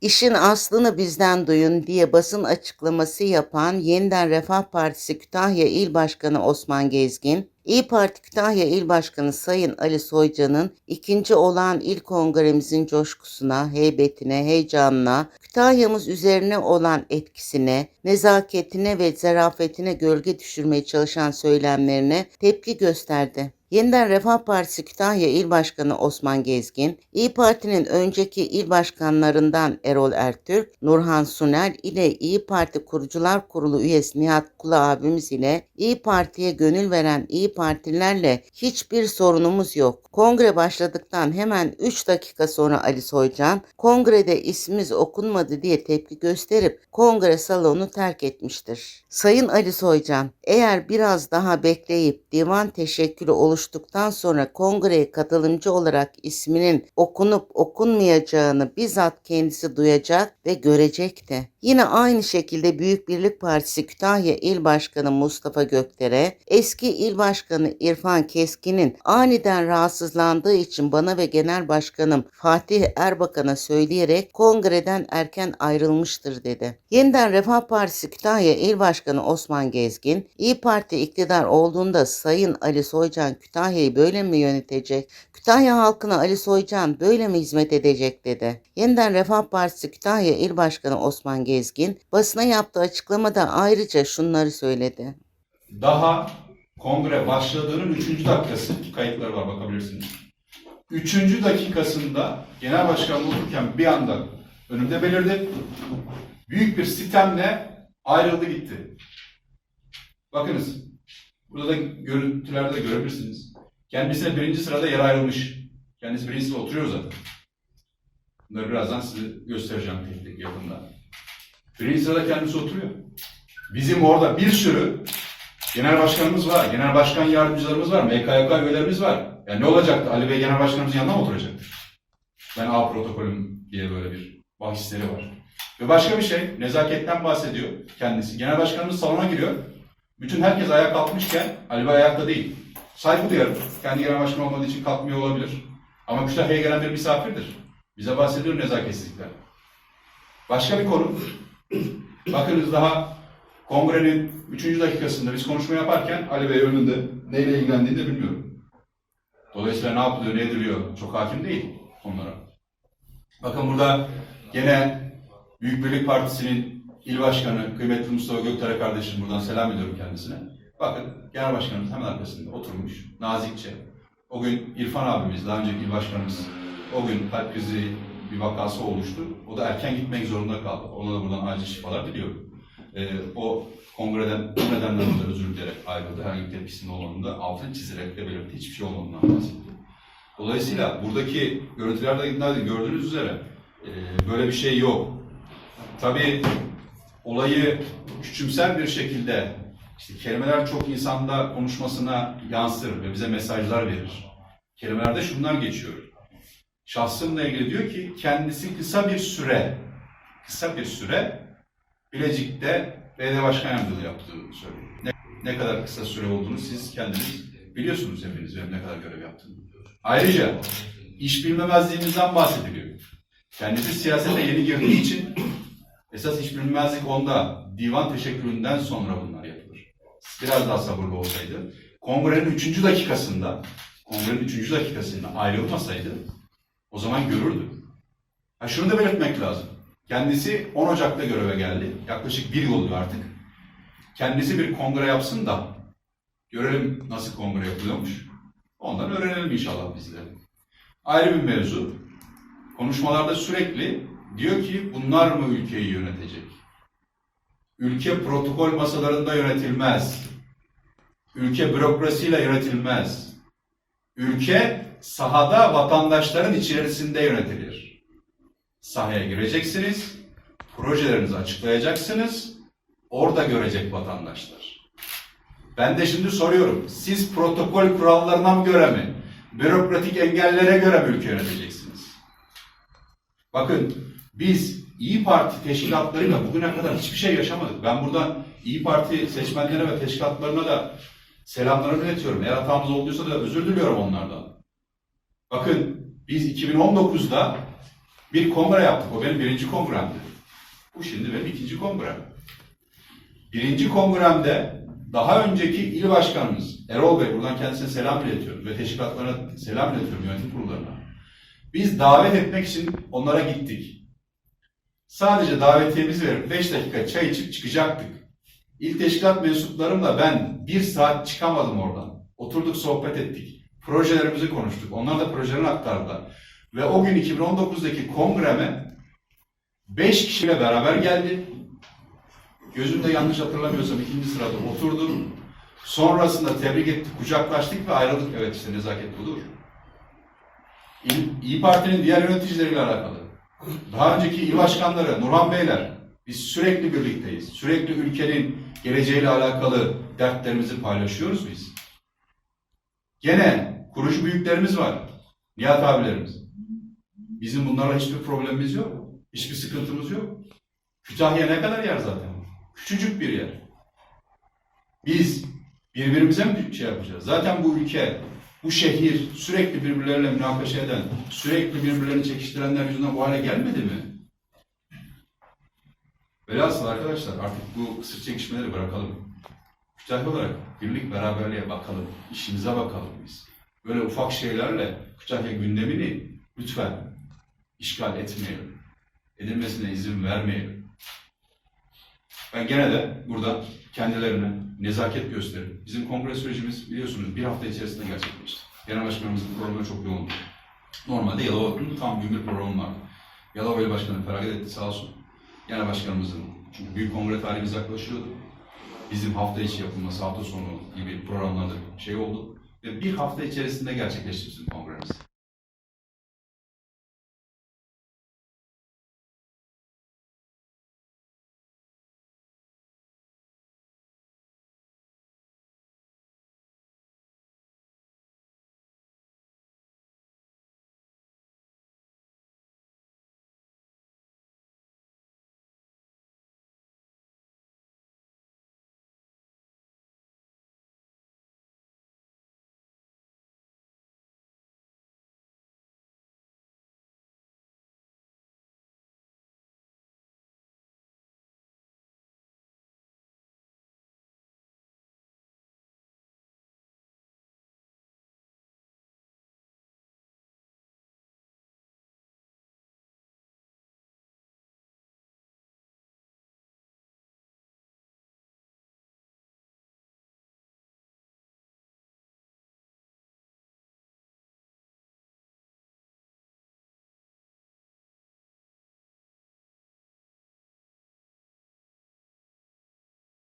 İşin aslını bizden duyun diye basın açıklaması yapan Yeniden Refah Partisi Kütahya İl Başkanı Osman Gezgin, İyi Parti Kütahya İl Başkanı Sayın Ali Soycan'ın ikinci olağan il kongremizin coşkusuna, heybetine, heyecanına, Kütahya'mız üzerine olan etkisine, nezaketine ve zarafetine gölge düşürmeye çalışan söylemlerine tepki gösterdi. Yeniden Refah Partisi Kütahya İl Başkanı Osman Gezgin, İyi Parti'nin önceki il başkanlarından Erol Ertürk, Nurhan Suner ile İyi Parti Kurucular Kurulu üyesi Nihat Kula abimiz ile İyi Parti'ye gönül veren İyi Partililerle hiçbir sorunumuz yok. Kongre başladıktan hemen 3 dakika sonra Ali Soycan, kongrede ismimiz okunmadı diye tepki gösterip kongre salonu terk etmiştir. Sayın Ali Soycan, eğer biraz daha bekleyip divan teşekkülü oluştuktan sonra kongreye katılımcı olarak isminin okunup okunmayacağını bizzat kendisi duyacak ve görecekti. Yine aynı şekilde Büyük Birlik Partisi Kütahya İl Başkanı Mustafa Gökdere, eski İl Başkanı İrfan Keskin'in aniden rahatsızlandığı için bana ve Genel Başkanım Fatih Erbakan'a söyleyerek kongreden erken ayrılmıştır dedi. Yeniden Refah Partisi Kütahya İl Başkanı Osman Gezgin, İyi Parti iktidar olduğunda Sayın Ali Soycan Kütahya'yı böyle mi yönetecek? Kütahya halkına Ali Soycan böyle mi hizmet edecek dedi. Yeniden Refah Partisi Kütahya İl Başkanı Osman Gezgin basına yaptığı açıklamada ayrıca şunları söyledi. Daha kongre başladığının üçüncü dakikası kayıtları var bakabilirsiniz. Üçüncü dakikasında genel başkanlığı otururken bir anda önümde belirdi. Büyük bir sitemle ayrıldı gitti. Bakınız. Burada da görüntülerde de görebilirsiniz. Kendisine birinci sırada yer ayrılmış. Kendisi birinci sırada oturuyor zaten. Bunları birazdan size göstereceğim yakında. Birinci kendisi oturuyor. Bizim orada bir sürü genel başkanımız var, genel başkan yardımcılarımız var, MKYK üyelerimiz var. Yani ne olacaktı? Ali Bey genel başkanımızın yanına mı oturacaktı? Ben A protokolüm diye böyle bir bahisleri var. Ve başka bir şey, nezaketten bahsediyor kendisi. Genel başkanımız salona giriyor. Bütün herkes ayağa kalkmışken Ali Bey ayakta değil. Saygı duyarım. Kendi genel başkan olmadığı için kalkmıyor olabilir. Ama Kütahya'ya gelen bir misafirdir. Bize bahsediyor nezaketsizlikten. Başka bir konu. Bakınız daha kongrenin 3. dakikasında biz konuşma yaparken Ali Bey önünde neyle ilgilendiğini de bilmiyorum. Dolayısıyla ne yapılıyor, ne ediliyor çok hakim değil onlara. Bakın burada gene Büyük Birlik Partisi'nin il başkanı kıymetli Mustafa Göktere kardeşim buradan selam ediyorum kendisine. Bakın genel başkanımız hemen arkasında oturmuş nazikçe. O gün İrfan abimiz, daha önceki il başkanımız o gün kalp krizi bir vakası oluştu. O da erken gitmek zorunda kaldı. Ona da buradan acil şifalar diliyorum. Ee, o kongreden bu nedenle de özür dileyerek ayrıldı. Herhangi bir tepkisinin olmadığında altını çizerek de belirtti. Hiçbir şey olmadığından bahsetti. Dolayısıyla buradaki görüntülerde gördüğünüz üzere e, böyle bir şey yok. Tabii olayı küçümser bir şekilde işte kelimeler çok insanda konuşmasına yansır ve bize mesajlar verir. Kelimelerde şunlar geçiyor. Şahsımla ilgili diyor ki kendisi kısa bir süre kısa bir süre Bilecik'te belediye başkan yardımcılığı yaptığını söylüyor. Ne, ne kadar kısa süre olduğunu siz kendiniz biliyorsunuz hepiniz benim ne kadar görev yaptığımı. Ayrıca iş bilmemezliğimizden bahsediliyor. Kendisi siyasete yeni girdiği için esas iş bilmemezlik onda divan teşekküründen sonra bunlar yapılır. Biraz daha sabırlı olsaydı, kongrenin üçüncü dakikasında, kongrenin üçüncü dakikasında ayrılmasaydı o zaman görürdü. Ha şunu da belirtmek lazım. Kendisi 10 Ocak'ta göreve geldi. Yaklaşık bir yıl oluyor artık. Kendisi bir kongre yapsın da görelim nasıl kongre yapılıyormuş. Ondan öğrenelim inşallah biz de. Ayrı bir mevzu. Konuşmalarda sürekli diyor ki bunlar mı ülkeyi yönetecek? Ülke protokol masalarında yönetilmez. Ülke bürokrasiyle yönetilmez. Ülke sahada vatandaşların içerisinde yönetilir. Sahaya gireceksiniz, projelerinizi açıklayacaksınız, orada görecek vatandaşlar. Ben de şimdi soruyorum, siz protokol kurallarına mı göre mi, bürokratik engellere göre mi ülke yöneteceksiniz? Bakın, biz İyi Parti teşkilatlarıyla bugüne kadar hiçbir şey yaşamadık. Ben buradan İyi Parti seçmenlerine ve teşkilatlarına da selamlarımı iletiyorum. Eğer hatamız olduysa da özür diliyorum onlardan. Bakın, biz 2019'da Bir kongre yaptık. O benim birinci kongremdi. Bu şimdi benim ikinci kongrem. Birinci kongremde daha önceki il başkanımız Erol Bey, buradan kendisine selam iletiyorum ve teşkilatlarına selam iletiyorum yönetim kurullarına. Biz davet etmek için onlara gittik. Sadece davetiyemizi verip 5 dakika çay içip çıkacaktık. İl teşkilat mensuplarımla ben bir saat çıkamadım oradan. Oturduk sohbet ettik. Projelerimizi konuştuk. Onlar da projelerini aktardılar. Ve o gün 2019'daki kongreme 5 kişiyle beraber geldi. Gözümde yanlış hatırlamıyorsam ikinci sırada oturdu. Sonrasında tebrik ettik, kucaklaştık ve ayrıldık. Evet işte nezaket budur. İyi Parti'nin diğer yöneticileriyle alakalı. Daha önceki il başkanları, Nurhan Beyler, biz sürekli birlikteyiz. Sürekli ülkenin geleceğiyle alakalı dertlerimizi paylaşıyoruz biz. Gene kurucu büyüklerimiz var. Nihat abilerimiz. Bizim bunlarla hiçbir problemimiz yok. Hiçbir sıkıntımız yok. Kütahya ne kadar yer zaten? Küçücük bir yer. Biz birbirimize mi şey yapacağız? Zaten bu ülke, bu şehir sürekli birbirleriyle münakaşa eden, sürekli birbirlerini çekiştirenler yüzünden bu hale gelmedi mi? Velhasıl arkadaşlar artık bu kısır çekişmeleri bırakalım. Kütahya olarak birlik beraberliğe bakalım. işimize bakalım biz. Böyle ufak şeylerle Kütahya gündemini lütfen işgal etmeyelim. Edilmesine izin vermeyelim. Ben gene de burada kendilerine nezaket gösteririm. Bizim kongre sürecimiz biliyorsunuz bir hafta içerisinde gerçekleşti. Genel başkanımızın programı çok yoğundu. Normalde Yalova'nın tam gün bir programı vardı. Yalova İl Başkanı feragat etti sağ olsun. Genel başkanımızın çünkü büyük kongre tarihimiz yaklaşıyordu. Bizim hafta içi yapılması, hafta sonu gibi programlarda şey oldu. Ve bir hafta içerisinde gerçekleşti bizim kongremiz.